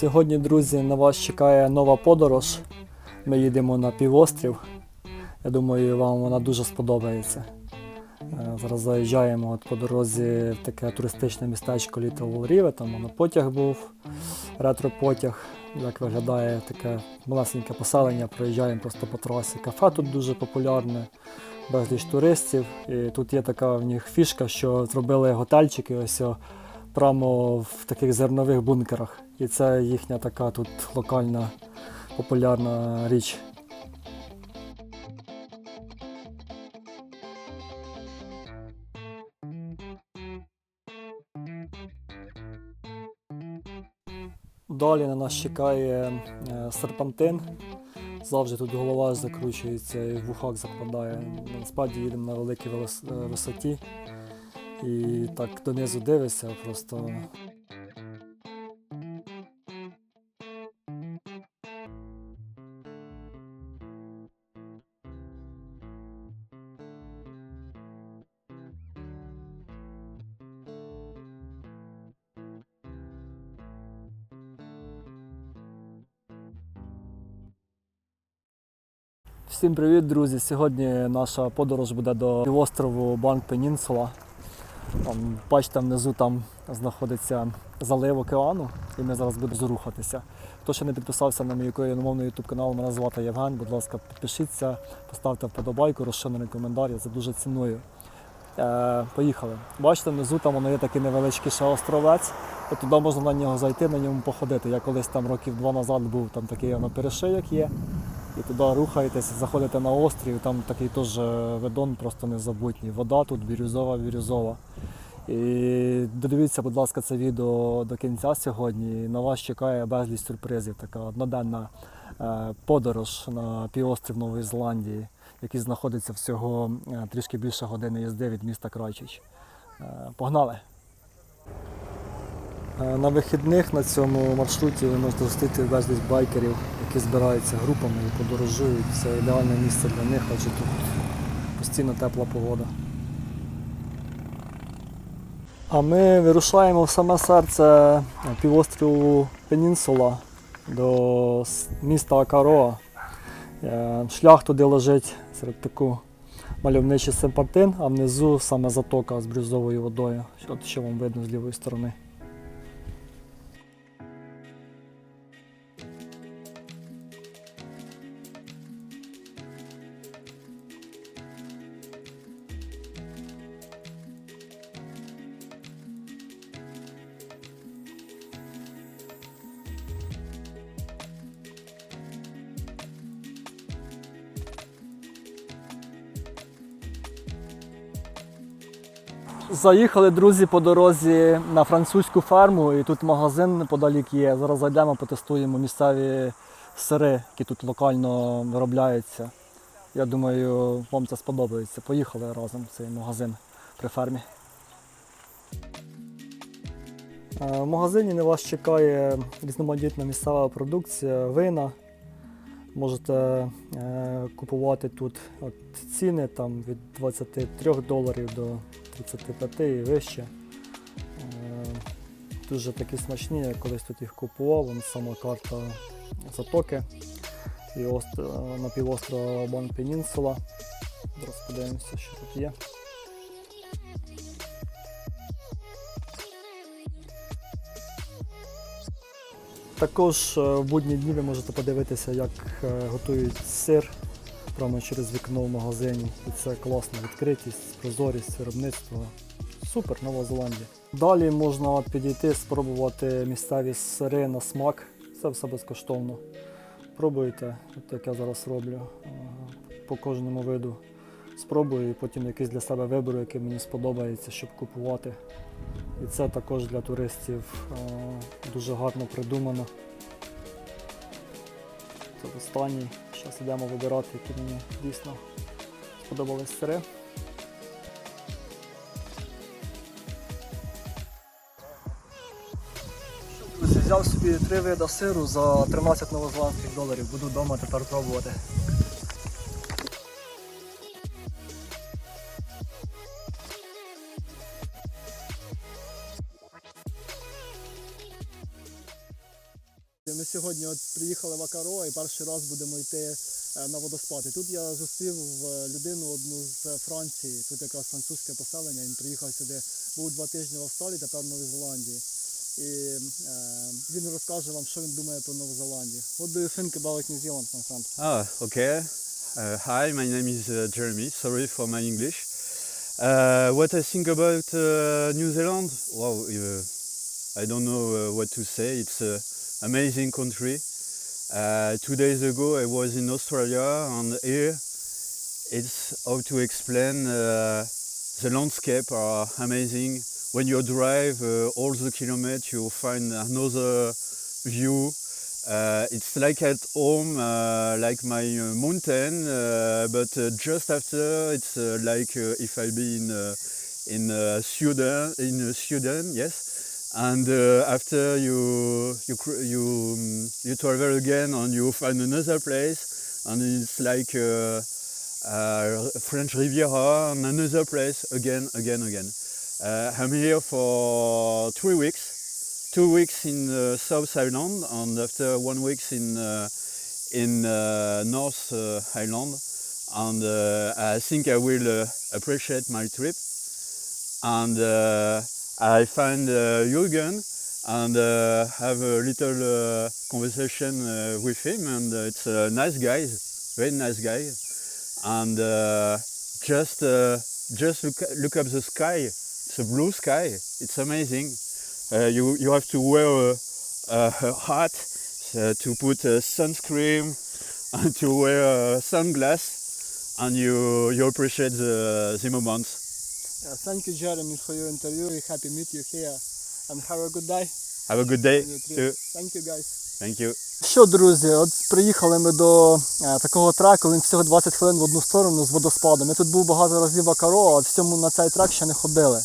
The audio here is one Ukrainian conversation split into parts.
Сьогодні, друзі, на вас чекає нова подорож. Ми їдемо на півострів. Я думаю, вам вона дуже сподобається. Е, Зараз заїжджаємо от по дорозі в таке туристичне містечко Little Rive, там воно потяг був, ретро-потяг. Як виглядає таке малесеньке поселення, проїжджаємо просто по трасі. Кафе тут дуже популярне, безліч туристів. І тут є така в них фішка, що зробили готельчики ось прямо в таких зернових бункерах. І це їхня така тут локальна популярна річ. Далі на нас чекає е, серпантин. Завжди тут голова закручується і в вухах закладає. Насправді їдемо на великій е, висоті. І так донизу дивишся, просто Всім привіт, друзі! Сьогодні наша подорож буде до півострову Банк Пенінсула. Там, бачите, внизу там знаходиться залив океану, і ми зараз будемо рухатися. Хто ще не підписався на мій україномовний YouTube канал, мене звати Євген. Будь ласка, підпишіться, поставте вподобайку, розширений коментар, я це дуже ціную. Е, поїхали. Бачите, внизу там воно є такий невеличкий ще островець. Туди можна на нього зайти, на ньому походити. Я колись там років два назад був там такий воно перешийок є. І туди рухаєтесь, заходите на острів, там такий теж видон просто незабутній. Вода тут бірюзова, бірюзова. І додивіться, будь ласка, це відео до кінця сьогодні. На вас чекає безліч сюрпризів. Така одноденна е, подорож на півострів Нової Зеландії, який знаходиться всього е, трішки більше години їзди від міста Крайчич. Е, Погнали! Е, На вихідних на цьому маршруті ви можете зустріти безліч байкерів, які збираються групами і подорожують. Це ідеальне місце для них, адже тут постійно тепла погода. А ми вирушаємо в саме серце півострову Пенінсула до міста Акароа. Е, Шлях туди лежить серед таку мальовничий серпантин, а внизу саме затока з брюзовою водою. От що вам видно з лівої сторони. Заїхали друзі по дорозі на французьку ферму, і тут магазин неподалік є. Зараз зайдемо, потестуємо місцеві сири, які тут локально виробляються. Я думаю, вам це сподобається. Поїхали разом в цей магазин при фермі. Е, В магазині на вас чекає різноманітна місцева продукція, вина. Можете е, купувати тут от ціни там, від 23 доларів до 35 і вище. Е, дуже такі смачні, я колись тут їх купував, вон сама карта затоки і ост- на півострова Бан Пенінсула. Зараз подивимося, що тут є. Також е, в будні дні ви можете подивитися, як е, готують сир прямо через вікно в магазині. І це класна відкритість, прозорість виробництва. Супер, Нова Зеландія. Далі можна підійти, спробувати місцеві сири на смак. Це все безкоштовно. Пробуйте, от як я зараз роблю е, по кожному виду. Спробую і потім якийсь для себе виберу, який мені сподобається, щоб купувати. І це також для туристів е, дуже гарно придумано. Це останній. Зараз йдемо вибирати, які мені дійсно сподобались сири. Взяв собі три вида сиру за 13 новозеландських доларів. Буду вдома тепер пробувати. Сьогодні от приїхали в Акаро і перший раз будемо йти е, на водоспад. І тут я зустрів е, людину одну з Франції. Тут якраз французьке поселення. Він приїхав сюди, був два тижні в Австралії, тепер в Новій Зеландії. І е, він розкаже вам, що він думає про Нову Зеландію. What do you think about New Zealand, my friend? Ah, okay. Uh, hi, my name is uh, Jeremy. Sorry for my English. Uh, what I think about uh, New Zealand? Wow, uh, I don't know uh, what to say. It's an amazing country. Uh, two days ago, I was in Australia, and here it's how to explain. Uh, the landscape are amazing. When you drive uh, all the kilometers, you find another view. Uh, it's like at home, uh, like my uh, mountain, but just after it's like if I be in in Sweden, in Sweden, yes. And uh, after you you you um, you travel again and you find another place, and it's like uh, uh, French Riviera and another place again, again, again. Uh, I'm here for three weeks, two weeks in uh, South Island, and after one week in in North Island, and I think I will appreciate my trip. And I find uh, Jürgen and uh, have a little uh, conversation uh, with him, and uh, it's a nice guy, very nice guy. And uh, just uh, just look look up the sky, it's a blue sky. It's amazing. Uh, you you have to wear a, a, hat uh, to put sunscreen and to wear sunglasses and you you appreciate the the moments. Yeah, thank you, Jeremy, for your interview. We're happy to meet you here. And have a good day. Have a good day. too. Thank you, guys. Thank you. Що, друзі, от приїхали ми до е, такого треку, він всього 20 хвилин в одну сторону з водоспадом. Я тут був багато разів Акаро, а всьому на цей трек ще не ходили.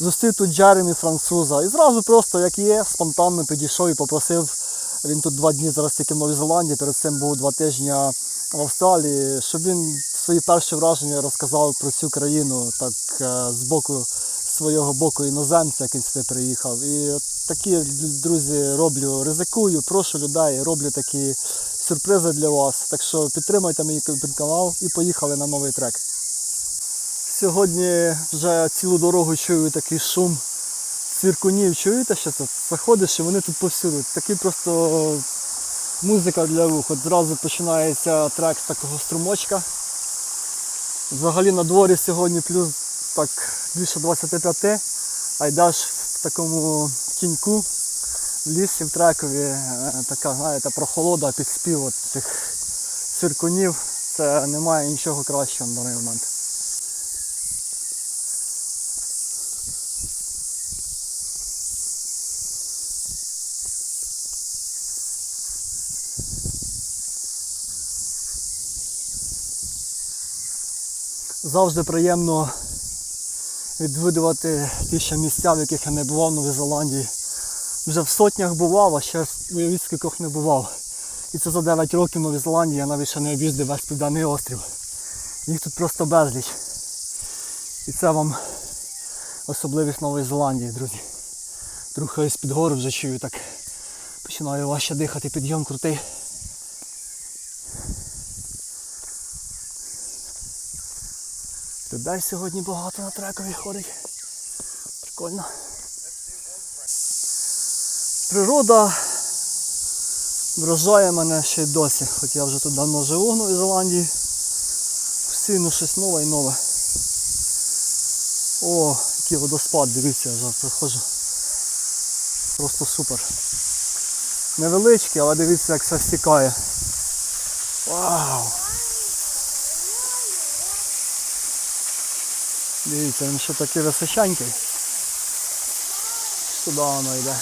Зустрів тут Джеремі француза і зразу просто як є, спонтанно підійшов і попросив. Він тут два дні зараз тільки в Новій Зеландії, перед цим був два тижні в Австралії, щоб він свої перші враження розказав про цю країну так е, з боку свого боку іноземця, який сюди приїхав. І такі друзі роблю, ризикую, прошу людей, роблю такі сюрпризи для вас. Так що підтримайте мій канал і поїхали на новий трек. Сьогодні вже цілу дорогу чую такий шум цвіркунів. Чуєте, що це? Заходиш і вони тут повсюду. Такий просто музика для вух. От зразу починається трек з такого струмочка. Взагалі на дворі сьогодні плюс так більше 25, а йдеш в такому тіньку в лісі в трекові, е, така, знаєте, прохолода під спів цих циркунів. Це немає нічого кращого на даний момент. Завжди приємно відвідувати ті ще місця, в яких я не бував в Новій Зеландії. Вже в сотнях бував, а ще уявіть, скількох не бував. І це за 9 років в Новій Зеландії я навіть ще не об'їздив весь південний острів. Їх тут просто безліч. І це вам особливість Нової Зеландії, друзі. Рухаюсь під гору, вже чую так. Починаю важче дихати, підйом крутий. Людей сьогодні багато на трекові ходить. Прикольно. Природа вражає мене ще й досі, хоч я вже тут давно живу в Новій Зеландії. Постійно щось нове і нове. О, який водоспад, дивіться, я вже проходжу. Просто супер. Невеличкий, але дивіться, як все стікає. Вау! Дивіться, він ще такий височенький. Сюди воно йде.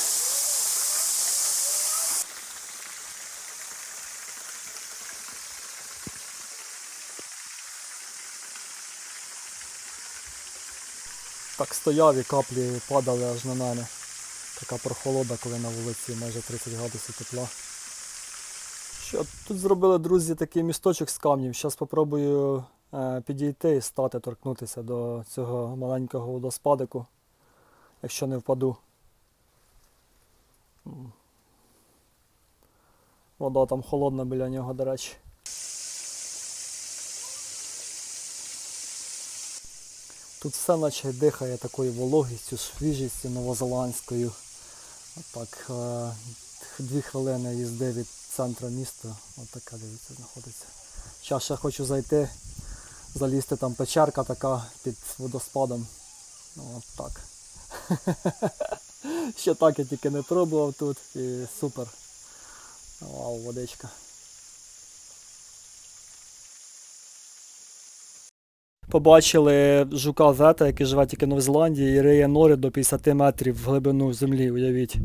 Так стояв і каплі падали аж на мене. Така прохолода, коли на вулиці майже 30 градусів тепла. Що тут зробили, друзі, такий місточок з камнів. Зараз спробую підійти і стати, торкнутися до цього маленького водоспадику, якщо не впаду. Вода там холодна біля нього, до речі. Тут все наче дихає такою вологістю, свіжістю новозеландською. Отак, е, дві хвилини їзди від центру міста. Отака, дивіться, знаходиться. Зараз ще хочу зайти, залізти там печерка така під водоспадом. Ну, от так. Ще так я тільки не пробував тут і супер. Вау, водичка. Побачили жука зета, який живе тільки в Новій Зеландії і риє нори до 50 метрів в глибину землі, уявіть.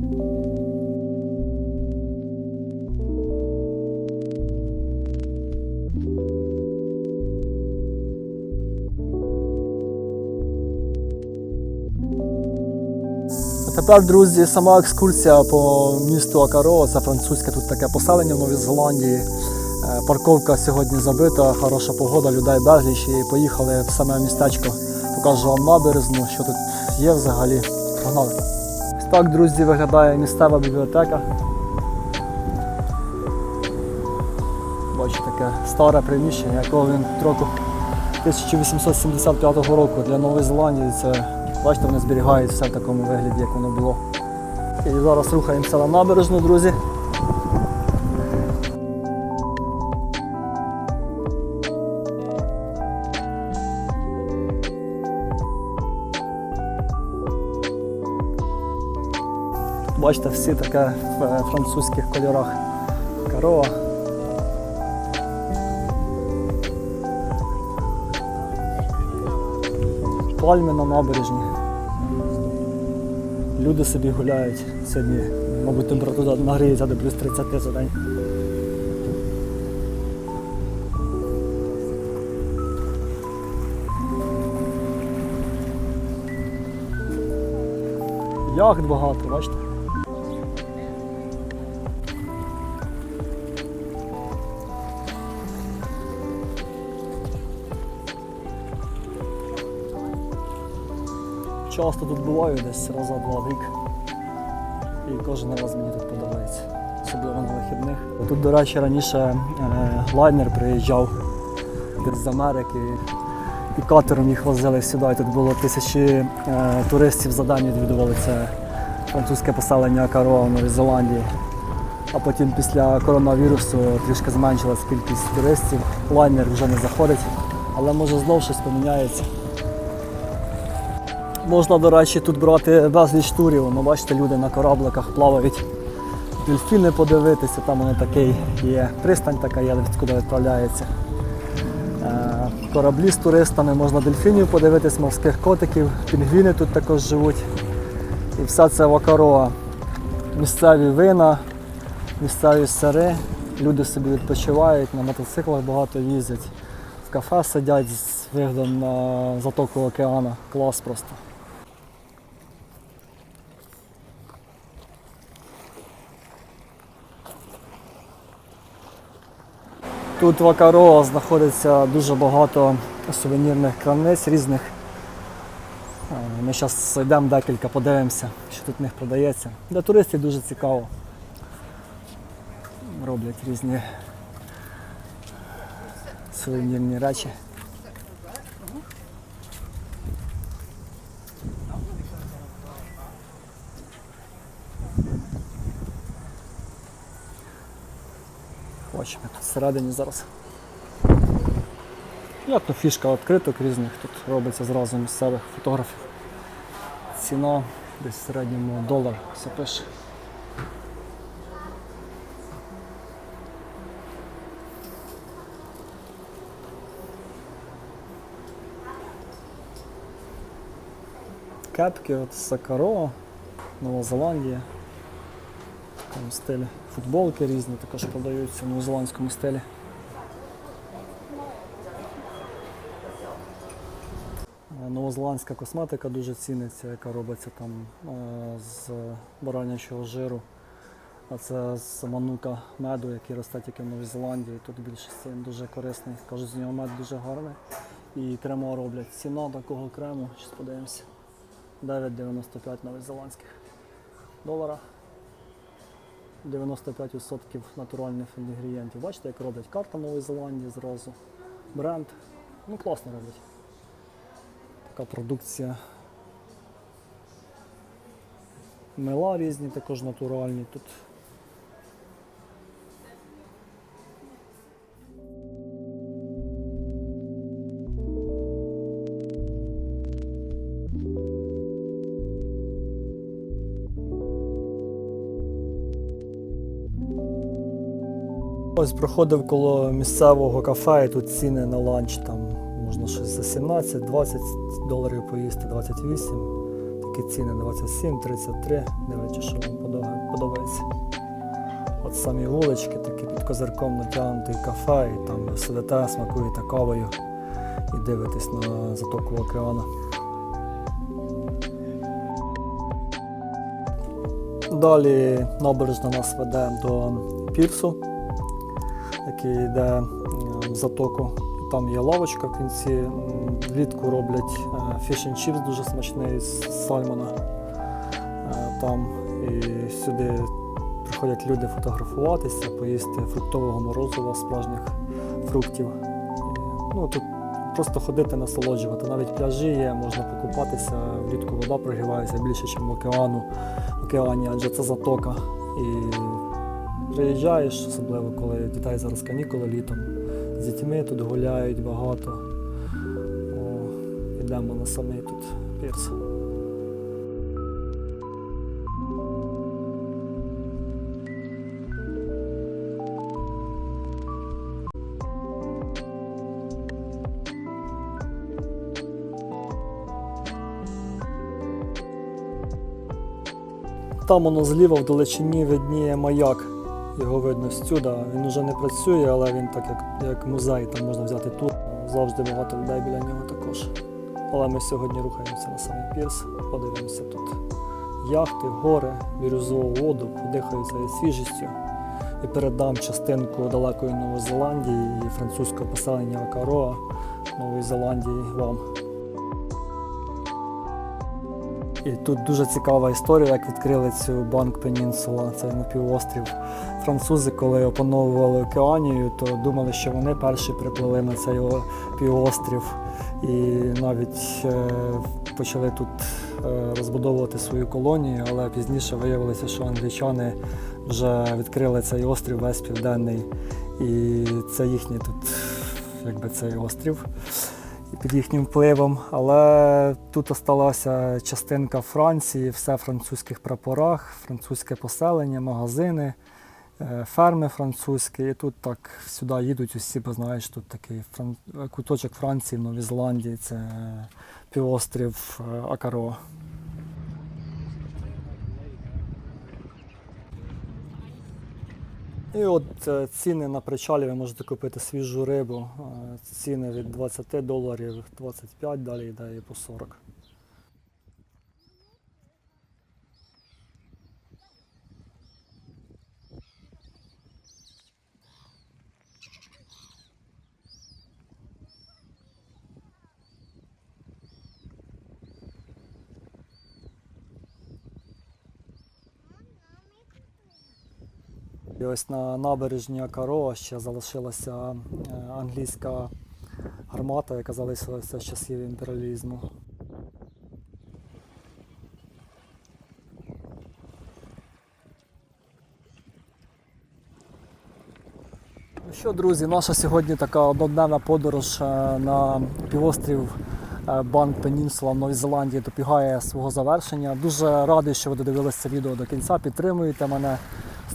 Тепер, друзі, сама екскурсія по місту Акаро. Це французьке тут таке поселення в Новій Зеландії. Е, Парковка сьогодні забита, хороша погода, людей безліч і поїхали в саме містечко. Покажу вам набережну, що тут є взагалі. Погнали. Так, друзі, виглядає місцева бібліотека. Бачу таке старе приміщення, якого він року 1875 року для Нової Зеландії. Це бачите, вони зберігають все в такому вигляді, як воно було. І зараз рухаємося на набережну, друзі. Бачите, всі таке в е, французьких кольорах. Корова. Пальми на набережні. Люди собі гуляють. Сьогодні, мабуть, температура нагріється до плюс 30 за день. Яхт багато, бачите? Часто тут буваю десь раза два в рік. І кожен раз мені тут подобається. Особливо на вихідних. Тут, до речі, раніше е, лайнер приїжджав з Америки. І катером їх возили сюди. І Тут було тисячі е, туристів за день відвідували це французьке поселення Каро в Новій Зеландії. А потім після коронавірусу трішки зменшилась кількість туристів. Лайнер вже не заходить, але може знов щось поміняється. Можна, до речі, тут брати безліч турів. Ну, бачите, люди на корабликах плавають. Дельфіни подивитися, там воно такий є. Пристань така є, відкуди відправляється. Е, Кораблі з туристами, можна дельфінів подивитись, морських котиків, пінгвіни тут також живуть. І все це вакароа. Місцеві вина, місцеві сири. Люди собі відпочивають, на мотоциклах багато їздять. В кафе сидять з виглядом на затоку океану. Клас просто. Тут в Акаро знаходиться дуже багато сувенірних крамниць різних. Е, Ми зараз йдемо декілька, подивимося, що тут в них продається. Для туристів дуже цікаво. Роблять різні сувенірні речі. Бачимо тут всередині зараз. Як то фішка відкриток різних, тут робиться зразу місцевих фотографів. Ціна десь в середньому долар все пише. Кепки от Сакаро, Нова Зеландія. Такому стилі. Футболки різні також продаються в новозеландському стилі. Е, Новозеландська косметика дуже ціниться, яка робиться там е, з баранячого жиру. А це з манука меду, який росте тільки в Новій Зеландії. Тут більшість він дуже корисний. Кажуть, з нього мед дуже гарний. І кремо роблять. Ціна такого крему, зараз подивимося. 9,95 новозеландських долара. 95% натуральних інгредієнтів. Бачите, як роблять карта Нової Зеландії зразу. Бренд. Ну, класно роблять. Така продукція. Мила різні, також натуральні тут. Ось проходив коло місцевого кафе, і тут ціни на ланч там можна щось за 17-20 доларів поїсти, 28. Такі ціни 27, 33, дивлячись, що вам подобається. От самі вулички, такі під козирком натягнутий кафе, і там сидите, смакуєте кавою і дивитесь на затоку океану. Далі набережна нас веде до пірсу який йде е, в затоку. Там є лавочка в кінці. Влітку роблять фіш and chips дуже смачний з сальмона. Е, Там і сюди приходять люди фотографуватися, поїсти фруктового морозива, справжніх фруктів. Ну, тут просто ходити, насолоджувати. Навіть пляжі є, можна покупатися, влітку вода прогрівається більше, ніж в океану, океані, адже це затока. І Приїжджаєш, особливо коли дітей зараз канікули літом. З дітьми тут гуляють багато. О, йдемо на самий тут пірс. Там воно зліва в далечині видніє маяк. Його видно сюди. Він вже не працює, але він так як, як музей, там можна взяти тур. Завжди багато людей біля нього також. Але ми сьогодні рухаємося на самий пірс, подивимося тут яхти, гори, бірюзову воду, подихаю цією свіжістю і передам частинку далекої Нової Зеландії і французького поселення Акароа Нової Зеландії вам. І тут дуже цікава історія, як відкрили цю банк Пенінсула, цей напівострів. Французи, коли опановували Океанію, то думали, що вони перші приплили на цей півострів. І навіть е, почали тут е, розбудовувати свою колонію, але пізніше виявилося, що англічани вже відкрили цей острів весь південний, і це їхній тут, якби цей острів і під їхнім впливом. Але тут осталася частинка Франції, все в французьких прапорах, французьке поселення, магазини, е, ферми французькі. І тут так сюди їдуть усі, бо знаєш, тут такий фран... куточок Франції в Новій Зеландії, це півострів е, Акаро. І от е, ціни на причалі ви можете купити свіжу рибу. Е, Ціни від 20 доларів, 25, далі йде і по 40. І ось на набережні Акароа ще залишилася е, англійська гармата, яка залишилася з часів імперіалізму. Ну що, друзі, наша сьогодні така одноденна подорож е, на півострів е, Банк Пенінсула в Новій Зеландії добігає свого завершення. Дуже радий, що ви додивилися відео до кінця. Підтримуєте мене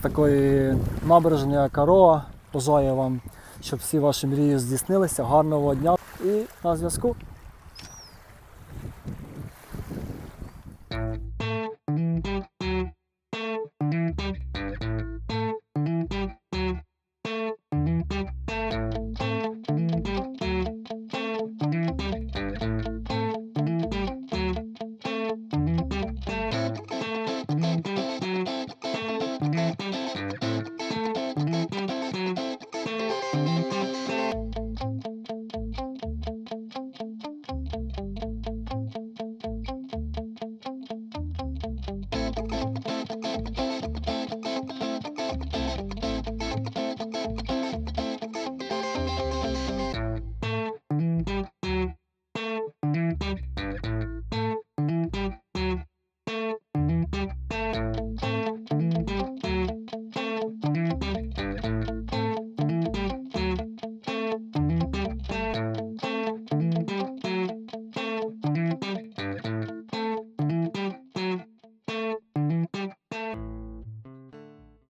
такої набережної Кароа. Бажаю вам, щоб всі ваші мрії здійснилися. Гарного дня і на зв'язку.